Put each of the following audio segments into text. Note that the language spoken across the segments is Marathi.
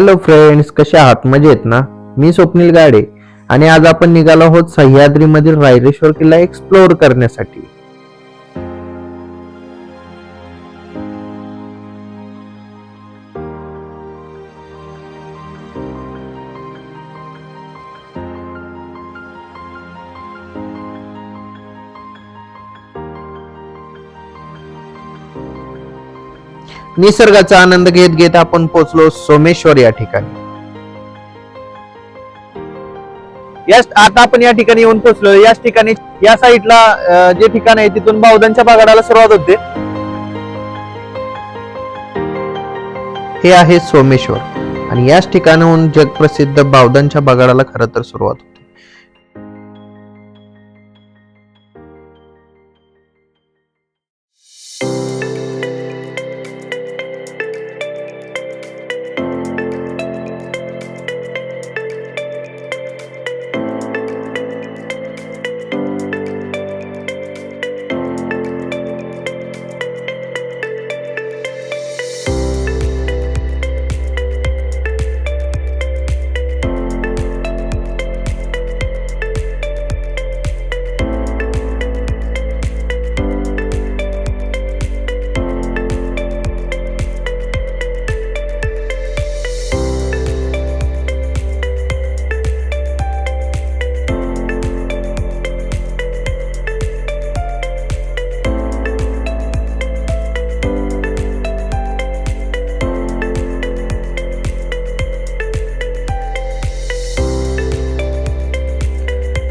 हॅलो फ्रेंड्स कसे आहात? मजेत ना? मी स्वप्नील गाडे आणि आज आपण निघालो आहोत सह्याद्रीमधील रायरेश्वर किल्ला एक्सप्लोअर करण्यासाठी. निसर्गाचा आनंद घेत घेत आपण पोहोचलो सोमेश्वर या ठिकाणी. याच आता आपण या ठिकाणी येऊन पोहोचलो याच ठिकाणी या साईडला जे ठिकाण आहे तिथून बावदांच्या बागाडाला सुरुवात होते. हे आहे सोमेश्वर. आणि याच ठिकाणाहून जगप्रसिद्ध बावदांच्या बागाडाला खरं तर सुरुवात होते.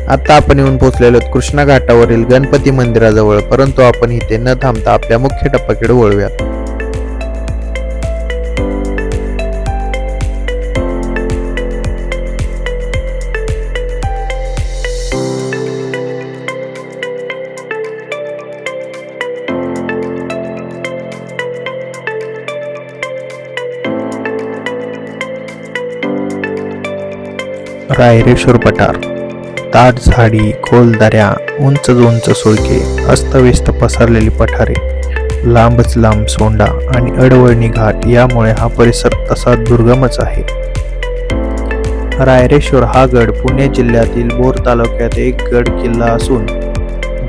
आता आपण येऊन पोहोचलेलो कृष्णा घाटावरील गणपती मंदिराजवळ परंतु आपण इथे न थांबता आपल्या मुख्य टप्प्याकडे वळूयात. रायरेश्वर पठार. दाट झाडी खोल दऱ्या उंच उंच सुळके अस्तव्यस्त पसरलेली पठारे लांबच लांब सोंडा आणि अडवळणी घाट यामुळे हा परिसर तसा दुर्गमच आहे. रायरेश्वर हा गड पुणे जिल्ह्यातील भोर तालुक्यात एक गड किल्ला असून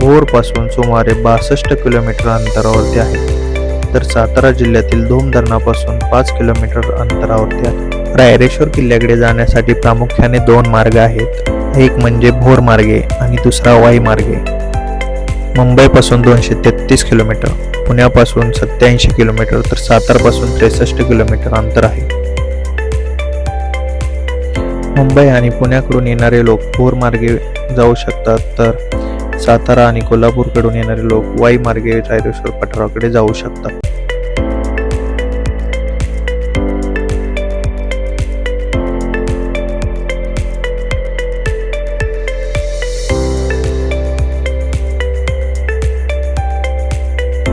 भोरपासून सुमारे बासष्ट किलोमीटर अंतरावरती आहे. तर सातारा जिल्ह्यातील धोम धरणापासून पाच किलोमीटर अंतरावरती आहे. रायरेश्वर किल्ल्याकडे जाण्यासाठी प्रामुख्याने दोन मार्ग आहेत. एक म्हणजे भोर मार्गे आणि दुसरा वाई मार्गे. मुंबईपासून दोनशे तेहतीस किलोमीटर पुण्यापासून सत्याऐंशी किलोमीटर तर सातारपासून त्रेसष्ट किलोमीटर अंतर आहे. मुंबई आणि पुण्याकडून येणारे लोक भोर मार्गे जाऊ शकतात तर सातारा आणि कोल्हापूरकडून येणारे लोक वाई मार्गे रायरेश्वर पठाराकडे जाऊ शकतात.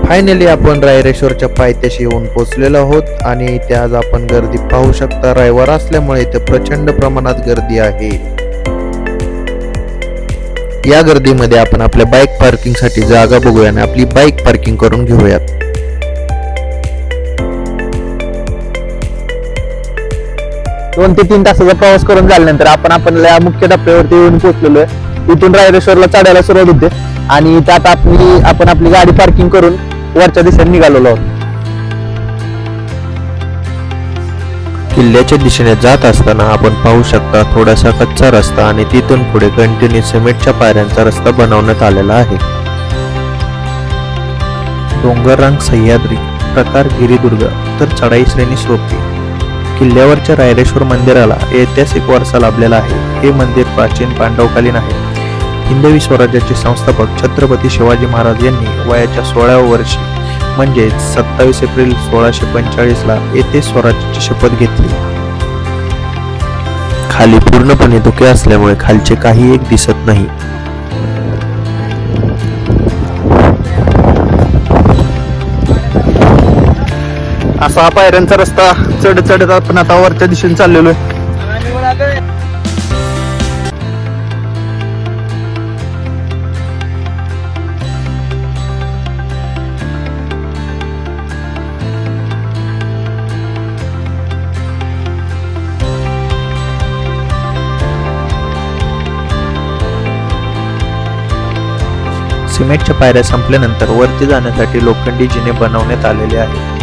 फायनली आपण रायरेश्वरच्या पायथ्याशी येऊन पोहोचलेलो आहोत आणि इथे आज आपण गर्दी पाहू शकता. रविवार असल्यामुळे इथे प्रचंड प्रमाणात गर्दी आहे. या गर्दीमध्ये आपण आपल्या बाईक पार्किंगसाठी जागा बघूया आणि आपली बाईक पार्किंग करून घेऊयात. दोन ते तीन तासाचा प्रवास करून झाल्यानंतर आपण आपल्या मुख्य टप्प्यावरती येऊन पोहोचलेलो आहे. इथून रायरेश्वरला चढायला सुरुवात होते. आणि त्यात आपली आपण आपली गाडी पार्किंग करून वरच्या दिशेने निघालेलो आहोत. किल्ल्याच्या दिशेने जात असताना आपण पाहू शकता थोडासा कच्चा रस्ता आणि तिथून पुढे कंटिन्यू सिमेंटच्या पायऱ्यांचा रस्ता बनवण्यात आलेला आहे. डोंगररांग सह्याद्री प्रकार गिरिदुर्ग तर चढाई श्रेणी सोपी. किल्ल्यावरच्या रायरेश्वर मंदिराला ऐतिहासिक वारसा लाभलेला आहे. हे मंदिर प्राचीन पांडवकालीन आहे. हिंदवी स्वराज्याचे संस्थापक छत्रपती शिवाजी महाराज यांनी वयाच्या सोळाव्या वर्षी म्हणजेच सत्तावीस एप्रिल सोळाशे पंचेचाळीस ला येथे स्वराज्याची शपथ घेतली. खाली पूर्णपणे धुके असल्यामुळे खालचे काही एक दिसत नाही. असा हा पायऱ्यांचा रस्ता चढ चढत आपण आता वरच्या दिशेने चाललेलो आहे. सिमेंटच्या पायऱ्या संपल्यानंतर वरती जाण्यासाठी लोखंडी जिने बनवण्यात आलेले आहेत.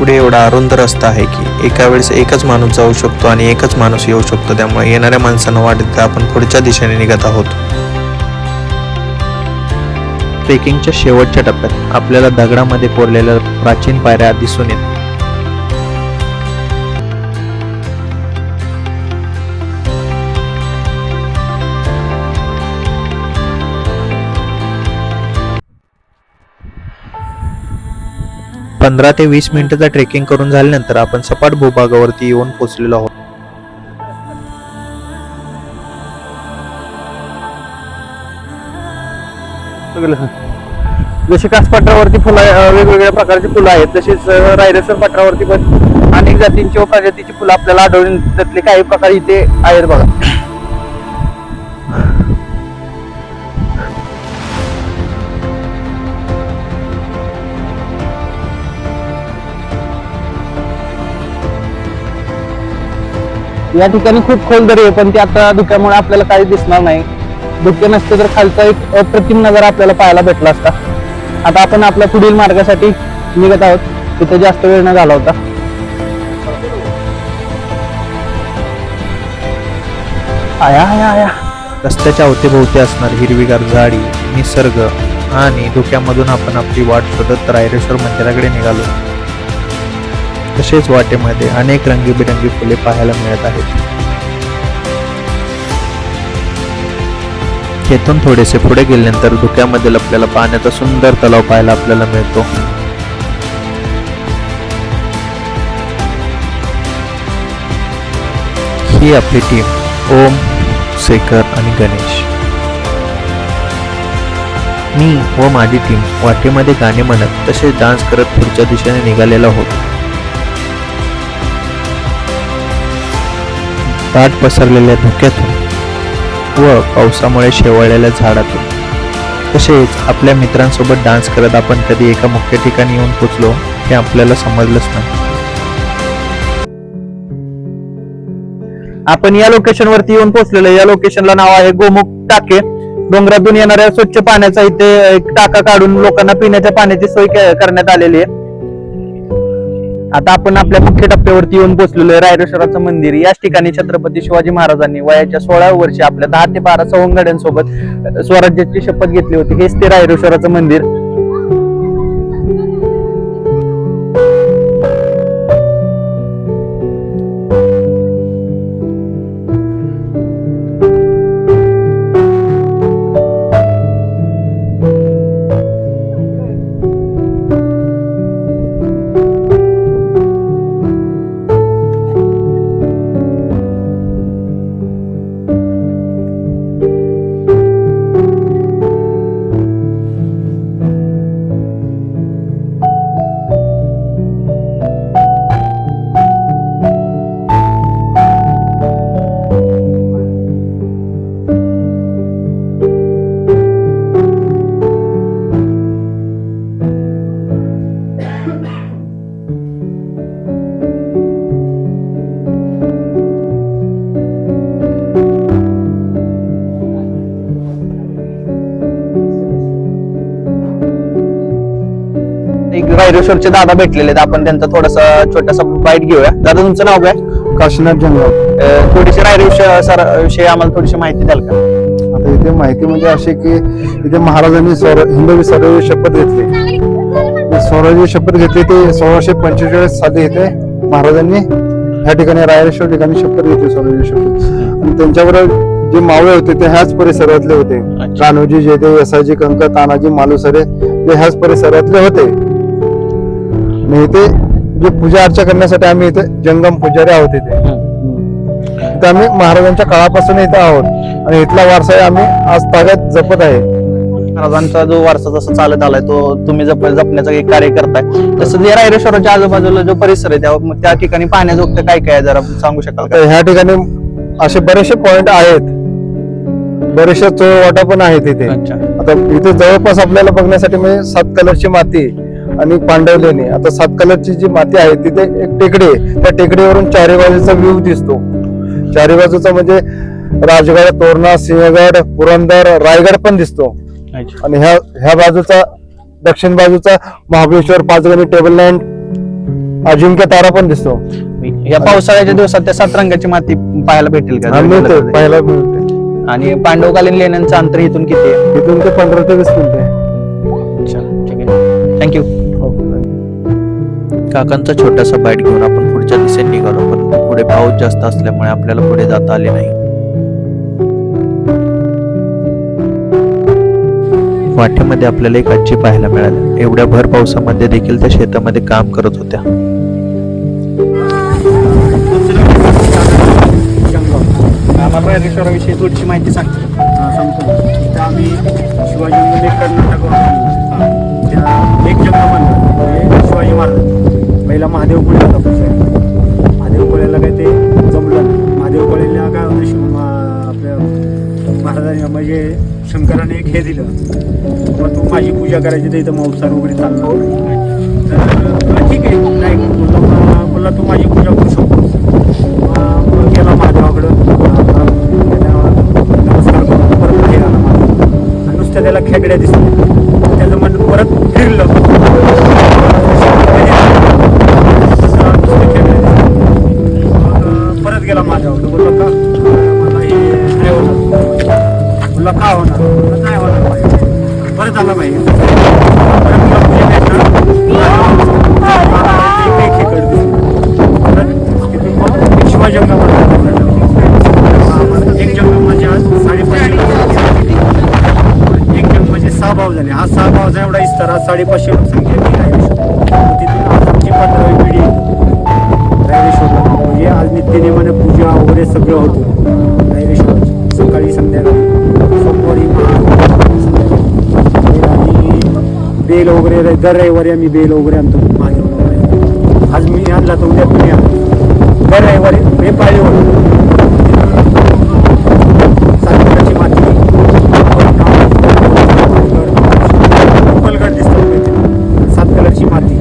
पुढे एवढा अरुंद रस्ता आहे की एका वेळेस एकच माणूस जाऊ शकतो आणि एकच माणूस येऊ शकतो. त्यामुळे येणाऱ्या माणसांना वाटत आपण पुढच्या दिशेने निघत आहोत. ट्रेकिंगच्या शेवटच्या टप्प्यात आपल्याला दगडामध्ये कोरलेल्या प्राचीन पायऱ्या दिसून येतात पंधरा ते वीस मिनिटाचा ट्रेकिंग करून झाल्यानंतर आपण सपाट भूभागावरती येऊन पोचलेलो आहोत. जसे कास पठारावरती फुलं वेगवेगळ्या प्रकारची फुलं आहेत तसेच रायरेसर रायरेश्वर पण अनेक जातींची व प्रजातीची फुलं आपल्याला आढळून त्यातले काही प्रकार इथे आहेत बघा. या ठिकाणी खूप खोल दरी आहे पण ती आता धुक्यामुळे आपल्याला काही दिसणार नाही. धुके नसते तर खालचा एक अप्रतिम नजर आपल्याला पाहायला भेटला असता. आता आपण आपल्या पुढील मार्गासाठी निघत आहोत. तिथे जास्त वेळ न झाला होता आया आया आया. रस्त्याच्या अवतीभोवती असणार हिरवीगार झाडी निसर्ग आणि धुक्यामधून आपण आपली वाट शोधत रायरेश्वर मंदिराकडे निघालो. तसेच वाटेमध्ये अनेक रंगीबिरंगी फुले पाहायला मिळत आहेत. येथून थोडेसे पुढे गेल्यानंतर धुक्यामधील आपल्याला पाण्याचा सुंदर तलाव पाहायला आपल्याला मिळतो. ही आपली टीम ओम शेखर आणि गणेश. मी व माझी टीम वाटेमध्ये गाणे म्हणत तसेच डान्स करत पुढच्या दिशेने निघालेला होतो दाट पसरलेल्या धुक्यातून व पावसामुळे शेवळलेल्या झाडातून. तसेच आपल्या मित्रांसोबत डान्स करत आपण कधी एका मुख्य ठिकाणी येऊन पोचलो हे आपल्याला समजलंच नाही. आपण या लोकेशन वरती येऊन पोहोचलेलो या लोकेशनला नाव आहे गोमुख टाके. डोंगरातून येणाऱ्या स्वच्छ पाण्याचा इथे एक टाका काढून लोकांना पिण्याच्या पाण्याची सोय करण्यात आलेली आहे. आता आपण आपल्या मुख्य टप्प्यावरती येऊन पोहोचलेलो आहे. रायरेश्वराचं मंदिर. याच ठिकाणी छत्रपती शिवाजी महाराजांनी वयाच्या सोळाव्या वर्षी आपल्या दहा ते बारा सवंगड्यांसोबत स्वराज्याची शपथ घेतली होती. हेच ते रायरेश्वराचं मंदिर. रायरेश्वरचे दादा भेटलेले आहेत. आपण त्यांचा थोडासा छोटासा बाईट घेऊया. दादा तुमचं नाव काय? काशीनाथ जंगल अं, थोडीशी रायरेश्वर सर विषयी आम्हाला थोडीशी माहिती द्याल का? आता इथे माहिती म्हणजे अशी की इथे महाराजांनी स्वर हिंदवी स्वराज्य शपथ घेतली. ते स्वराज्य शपथ घेतली ते सोळाशे पंचेचाळीस साली इथे महाराजांनी ह्या ठिकाणी रायरेश्वर ठिकाणी शपथ घेतली स्वराज्य शपथ. आणि त्यांच्याबरोबर जे मावळे होते ते ह्याच परिसरातले होते. अच्छा. कान्होजी जेदे यसाजी कंक तानाजी मालुसरे ते ह्याच परिसरातले होते. इथे जे पूजा अर्चा करण्यासाठी आम्ही इथे जंगम पुजारी आहोत इथे. इथे आम्ही महाराजांच्या काळापासून इथे आहोत. आणि इथला वारसा आम्ही आज ताब्यात जपत आहे. महाराजांचा जो वारसा जसा चालत आलाय तो तुम्ही जप जपण्याचं एक कार्य करताय. तसं जे रायरेश्वराच्या आजूबाजूला जो परिसर आहे त्या त्या ठिकाणी पाहण्याजोगतं काय काय आहे जरा सांगू शकाल का? तर ह्या ठिकाणी असे बरेचसे पॉइंट आहेत. बरेचशा चोळ वाटा पण आहेत इथे. अच्छा. आता इथे जवळपास आपल्याला बघण्यासाठी म्हणजे सात कलरची माती आणि पांडवलेणी. आता सात कलरची जी माती आहे तिथे एक टेकडी आहे. त्या टेकडीवरून चारी बाजूचा व्ह्यू दिसतो. चारी बाजूचा म्हणजे राजगड तोरणा सिंहगड पुरंदर रायगड पण दिसतो. आणि ह्या ह्या बाजूचा दक्षिण बाजूचा Mahabaleshwar Panchgani table land Ajinkyatara पण दिसतो. या पावसाळ्याच्या दिवसात त्या सात रंगाची माती पाहायला भेटेल का? पाहायला मिळते. आणि पांडवकालीन लेण्यांचं अंतर इथून किती आहे? इथून ते पंधरा ते वीस मिनिटे आहे. थँक्यू काकांचा छोटासा बाईट घेऊन आपण पुढच्या दिशेने निघालो पण पुढे पाऊस जास्त असल्यामुळे आपल्याला पुढे जाता आले नाही. वाटेमध्ये आपल्याला एक आजी पाहायला मिळाली एवढ्या भर पावसामध्ये देखील त्या शेतामध्ये काम करत होत्या. थोडीशी माहिती सांग. सांगतो. इथं आम्ही शिवाजी कर्नाटक एक म्हणजे शिवाजी महाराज. पहिला महादेव कोळ्याला होता महादेव कोळ्याला काय ते जमलं महादेव कोळ्याला काय होतं शिव आपल्या महाराजांनी म्हणजे शंकराने एक हे दिलं. मग तू माझी पूजा करायची तर इथं मांसार वगैरे चालणार तर ठीक आहे. नाही दर रविवारी आम्ही बेल वगैरे आणतो. महादेवाला वगैरे. आज मी आणला तर उद्या तुम्ही आणा. दर रविवारी हे पाळीवर सातपुराची माती. पलगड दिसतो इथे. सात कलरची माती.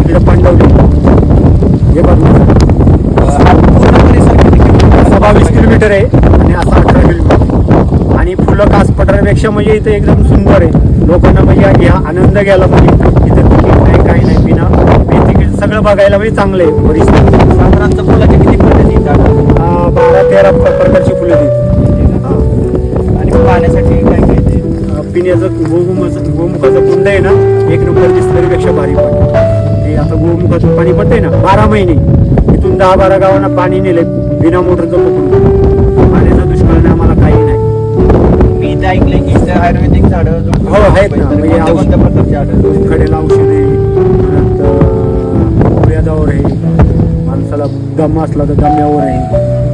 इकडे पांडवली. हे बघ. असा बावीस किलोमीटर आहे. फुलं कास पठारापेक्षा म्हणजे इथे एकदम सुंदर आहे. लोकांना म्हणजे घ्या आनंद घ्यायला म्हणजे इथे तिकीट नाही काही नाही बिना तिकीट सगळं बघायला म्हणजे चांगलं आहे. परिसर साधारणतः फुलाचे किती आ, बारा तेरा प्र- प्रकारची फुलं देतात आणि पाण्यासाठी काय काय पिण्याचं गोमुखाचं गोमुखाचं कुंड आहे ना एक नंबर बिस्लरीपेक्षा भारी पाणी. ते आता गोमुखाचं पाणी पडतंय ना बारा महिने. इथून दहा बारा गावांना पाणी नेले बिना मोटरचं पकडून. इथे ऐकलंय की इथे आयुर्वेदिक झाडं जो- हो, आहेत ना. म्हणजे कोणत्या कोणत्या प्रकारची झाडं खडेला औषध आहे परत अ, व्याधावर आहे माणसाला दम असला तर दम्यावर आहे.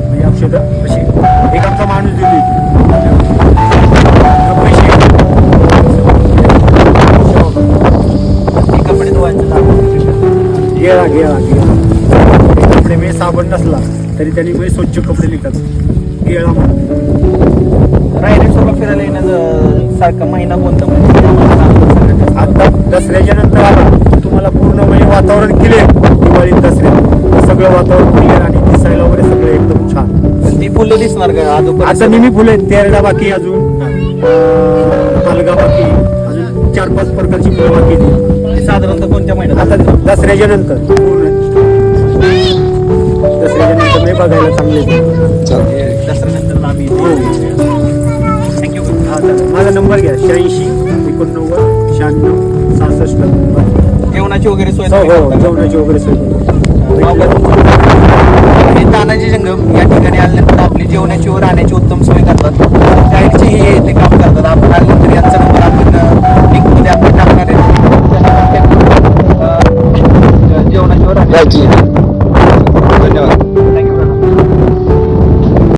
म्हणजे औषधं अशी एक आमचा माणूस दिली. ती कपडे धुवायचं झाडं गेला गेला गेला. कपडे मी साबण नसला तरी त्यांनी मी स्वच्छ कपडे निघतात गेला म्हणून. रायरेश्वरला फिरायला येण्याचं सारखा महिना कोणता म्हणजे. आता दसऱ्याच्या नंतर आला. तुम्हाला पूर्ण म्हणजे वातावरण क्लिअर दिवाळीत दसऱ्यात सगळं वातावरण क्लिअर आणि दिसायला वगैरे सगळं एकदम छान. ती फुलं दिसणार का अगोदर आता नेहमी फुलं आहेत. तेरडा बाकी अजून. अं, हलगा बाकी अजून चार पाच प्रकारची फुलं बाकी. साधारणतः कोणत्या महिन्यात? आता दसऱ्याच्या नंतर. दसऱ्याच्या नंतर बघायला चांगले. दसऱ्यानंतर आम्ही हो. माझा नंबर घ्या. शहाऐंशी एकोणनव्वद शहाण्णव सहासष्ट. नंबर जेवणाची वगैरे सोय हो हो? जेवणाची वगैरे सोय? हे तानाजी जंगम या ठिकाणी आल्यानंतर आपली जेवणाची व राहण्याची उत्तम सोय करतात. गाईडची हे ते काम करतात. आपण आल्यानंतर यांचा नंबर आपण लिंकमध्ये आपण टाकणार आहे. जेवणाची व राहण्याची.